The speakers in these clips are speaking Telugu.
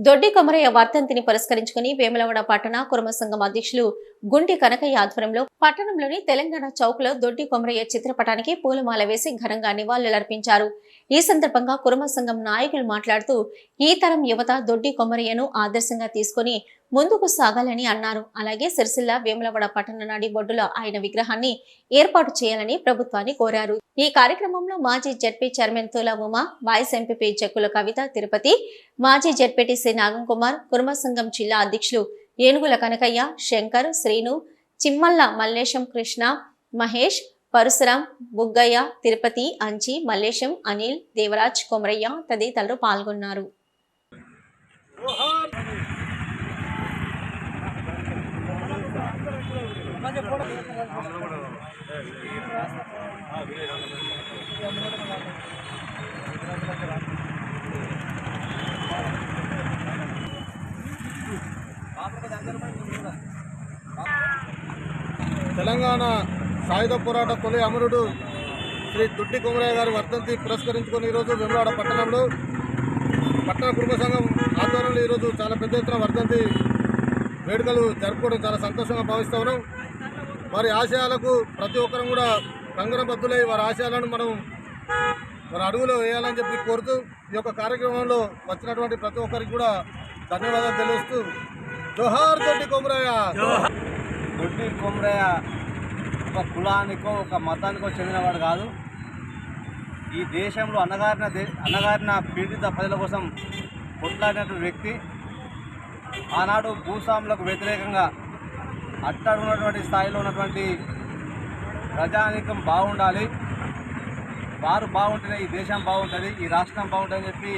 దొడ్డి కొమరయ్య వర్ధంతిని పురస్కరించుకుని వేములవాడ పట్టణ కుర్మ సంఘం అధ్యక్షులు గుంటి కనకయ్య ఆధ్వర్యంలో పట్టణంలోని తెలంగాణ చౌక్లో దొడ్డి కొమరయ్య చిత్రపటానికి పూలమాల వేసి ఘనంగా నివాళులర్పించారు. ఈ సందర్భంగా కుర్మ సంఘం నాయకులు మాట్లాడుతూ ఈ తరం యువత దొడ్డి కొమరయ్యను ఆదర్శంగా తీసుకుని ముందుకు సాగాలని అన్నారు. అలాగే సిరిసిల్ల వేములవాడ పట్టణ నాడి బొడ్డులో ఆయన విగ్రహాన్ని ఏర్పాటు చేయాలని ప్రభుత్వాన్ని కోరారు. ఈ కార్యక్రమంలో మాజీ ZP chairman Tula Uma vice MPP Jakkula Kavitha Tirupati మాజీ జడ్పీటీసీ నాగం కుమార్ కుర్మ సంఘం జిల్లా అధ్యక్షులు ఏనుగుల కనకయ్య శంకర్ శ్రీను చిమ్మల్ల మల్లేశం కృష్ణ మహేష్ పరశురాం బుగ్గయ్య తిరుపతి అంచి మల్లేశం అనిల్ దేవరాజ్ కొమరయ్య తదితరులు పాల్గొన్నారు. తెలంగాణ సాయుధ పోరాట తొలి అమరుడు శ్రీ దుడ్డి కుమరయ్య గారి వర్ధంతి పురస్కరించుకొని ఈరోజు వెములాడ పట్టణంలో పట్టణ కుటుంబ సంఘం ఆధ్వర్యంలో ఈరోజు చాలా పెద్ద ఎత్తున వర్ధంతి వేడుకలు జరుపుకోవడం చాలా సంతోషంగా భావిస్తూ ఉన్నాం. వారి ఆశయాలకు ప్రతి ఒక్కరం కూడా కంగనబద్దులై వారి ఆశయాలను మనం మన అడుగులో వేయాలని చెప్పి కోరుతూ ఈ యొక్క కార్యక్రమంలో వచ్చినటువంటి ప్రతి ఒక్కరికి కూడా ధన్యవాదాలు తెలుస్తూ జోహార్ దొడ్డి కుమరయ్య. దొడ్డి కొమరయ్య ఒక కులానికో ఒక మతానికో చెందినవాడు కాదు. ఈ దేశంలో అన్నగారిన అన్నగారిన పీడిత ప్రజల కోసం కొట్లాడినటువంటి వ్యక్తి ఆనాడు భూస్వాములకు వ్యతిరేకంగా అట్టడున్నటువంటి స్థాయిలో ఉన్నటువంటి ప్రజానీకం బాగుండాలి. వారు బాగుంటేనే ఈ దేశం బాగుంటుంది ఈ రాష్ట్రం బాగుంటుందని చెప్పి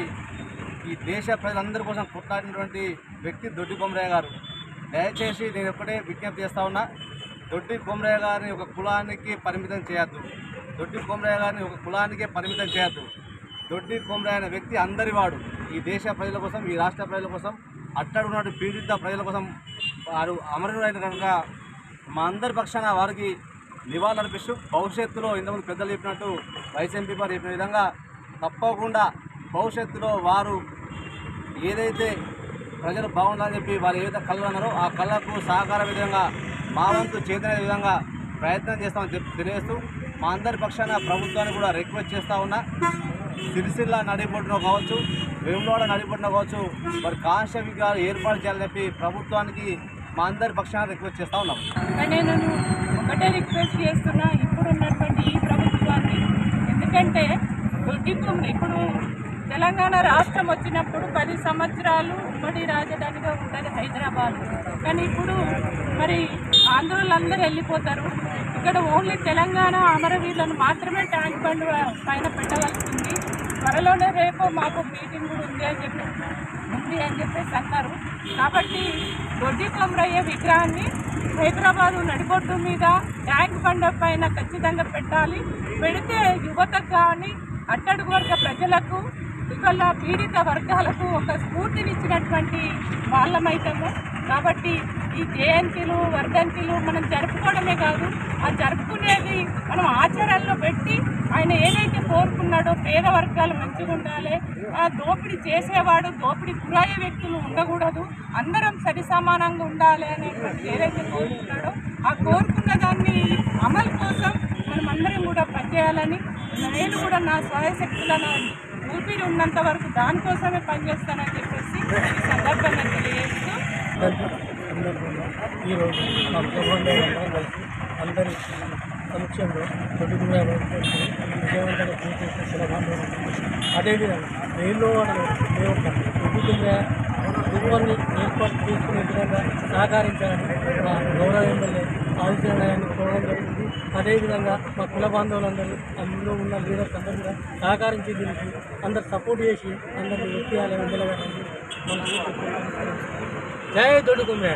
ఈ దేశ ప్రజలందరి కోసం కొట్లాడినటువంటి వ్యక్తి దొడ్డి బొమ్మరయ్య గారు. దయచేసి నేను ఒక్కటే విజ్ఞప్తి చేస్తా ఉన్నా దొడ్డి బొమ్మరయ్య గారిని ఒక కులానికి పరిమితం చేయొద్దు. దొడ్డి కొమరయ్య గారిని ఒక కులానికే పరిమితం చేయద్దు. దొడ్డి కొమరయ్య అనే వ్యక్తి అందరి వాడు. ఈ దేశ ప్రజల కోసం ఈ రాష్ట్ర ప్రజల కోసం అట్టడున్నటువంటి పీడిత ప్రజల కోసం వారు అమరుడైన కనుక మా అందరి పక్షాన వారికి నివాళులర్పిస్తూ భవిష్యత్తులో ఇంతకుముందు పెద్దలు చెప్పినట్టు వైస్ వారు చెప్పిన విధంగా తప్పకుండా భవిష్యత్తులో వారు ఏదైతే ప్రజలు బాగుండాలని చెప్పి వాళ్ళు ఏదైతే కళ్ళు అన్నారో ఆ కళ్ళకు సహకార విధంగా మా వంతు చేతనే విధంగా ప్రయత్నం చేస్తామని తెలియజేస్తూ మా అందరి పక్షాన ప్రభుత్వాన్ని కూడా రిక్వెస్ట్ చేస్తూ ఉన్నా. సిరిసిల్ల నడిపడిన కావచ్చు వేములవాడ నడిపడిన కావచ్చు మరి కాశవిగా గారు ఏర్పాటు చేయాలని చెప్పి ప్రభుత్వానికి మా అందరి పక్షాన రిక్వెస్ట్ చేస్తూ ఉన్నాం. నేను ఒకటే రిక్వెస్ట్ చేస్తున్నా ఇప్పుడు ఉన్నటువంటి ఈ ప్రభుత్వాన్ని. ఎందుకంటే ఇప్పుడు తెలంగాణ రాష్ట్రం వచ్చినప్పుడు పది సంవత్సరాలు ఉమ్మడి రాజధానిగా ఉంటుంది హైదరాబాద్. కానీ ఇప్పుడు మరి ఆంధ్రులందరూ వెళ్ళిపోతారు. ఇక్కడ ఓన్లీ తెలంగాణ అమరవీరులను మాత్రమే ట్యాంక్ బండ్ పైన పెట్టవలసింది. త్వరలోనే రేపు మాకు మీటింగ్ కూడా ఉంది అని చెప్పి ఉంది అని చెప్పేసి అన్నారు. కాబట్టి దొడ్డి కొమరయ్య విగ్రహాన్ని హైదరాబాదు నడిబొడ్డు మీద ట్యాంక్ బండ పైన ఖచ్చితంగా పెట్టాలి. పెడితే యువతకు కానీ అట్టడుగు వర్గ ప్రజలకు ఇవాళ పీడిత వర్గాలకు ఒక స్ఫూర్తినిచ్చినటువంటి వాళ్ళమైతాము. కాబట్టి ఈ జయంతిలు వర్ధంతిలు మనం జరుపుకోవడమే కాదు ఆ జరుపుకునేది మనం ఆచరణలో పెట్టి ఆయన ఏదైతే కోరుకున్నాడో పేద వర్గాలు మంచిగా ఉండాలి ఆ దోపిడీ చేసేవాడు దోపిడీ గురయ్యే వ్యక్తులు ఉండకూడదు అందరం సరి సమానంగా ఉండాలి అనేటువంటి ఏదైతే కోరుకున్నాడో ఆ కోరుకున్న దాన్ని అమలు కోసం మనం అందరం కూడా పనిచేయాలని నేను కూడా నా స్వయశక్తులను ఊపిరి ఉన్నంత వరకు దానికోసమే పనిచేస్తానని చెప్పేసి ఈ సందర్భంగా తెలియజేస్తూ సందర్భంగా ఈరోజు మా కుటుంబంలో కలిసి అందరి సమక్షంలో తొలి విజయవంతంగా పూర్తి సులభంగా అదేవిధంగా రైల్లో వాళ్ళు ప్రభుత్వంగా కుటుంబాన్ని ఏర్పాటు చేసుకునే విధంగా సహకరించాలని మా గౌరవ ఎమ్మెల్యే ఆదిత్యనారాయణ కోరడం జరిగింది. అదేవిధంగా మా కుల బాంధవులందరూ అందులో ఉన్న లీడర్స్ అందరూ కూడా సహకరించి దీనికి అందరు సపోర్ట్ చేసి అందరినీ ఎత్తియాలని నిలబెట్టండి మన జై దొడుకుమే